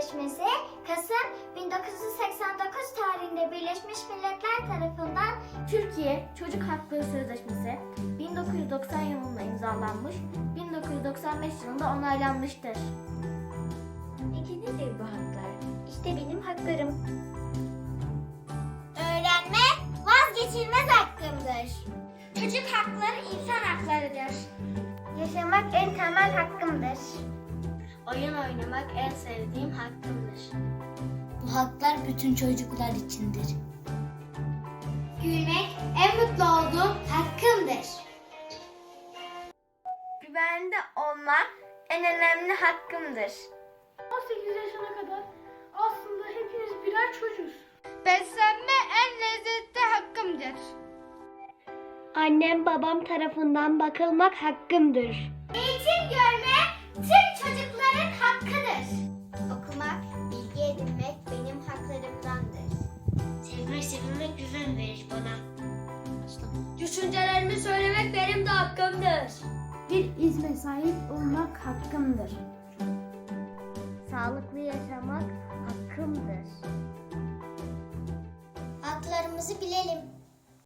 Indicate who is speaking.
Speaker 1: Sözleşmesi Kasım 1989 tarihinde Birleşmiş Milletler tarafından
Speaker 2: Türkiye Çocuk Hakları Sözleşmesi 1990 yılında imzalanmış, 1995 yılında onaylanmıştır. Peki nedir bu haklar?
Speaker 1: İşte benim haklarım. Öğrenme vazgeçilmez hakkımdır. Çocuk hakları insan haklarıdır. Yaşamak en temel hakkımdır.
Speaker 2: Oyun oynamak en sevdiğim hakkımdır.
Speaker 3: Bu haklar bütün çocuklar içindir.
Speaker 1: Gülmek en mutlu olduğum hakkımdır.
Speaker 2: Güvende olmak en önemli hakkımdır.
Speaker 4: 18 yaşına kadar aslında hepimiz birer çocuğuz.
Speaker 2: Beslenme en lezzetli hakkımdır.
Speaker 3: Annem babam tarafından bakılmak hakkımdır.
Speaker 1: Eğitim görme tüm çocukların hakkıdır. Okumak, bilgi edinmek benim haklarımdandır.
Speaker 3: Sevmek sevilmek güven verir bana.
Speaker 2: Düşüncelerimi söylemek benim de hakkımdır.
Speaker 4: Bir izne sahip olmak hakkımdır.
Speaker 2: Sağlıklı yaşamak hakkımdır.
Speaker 1: Haklarımızı bilelim.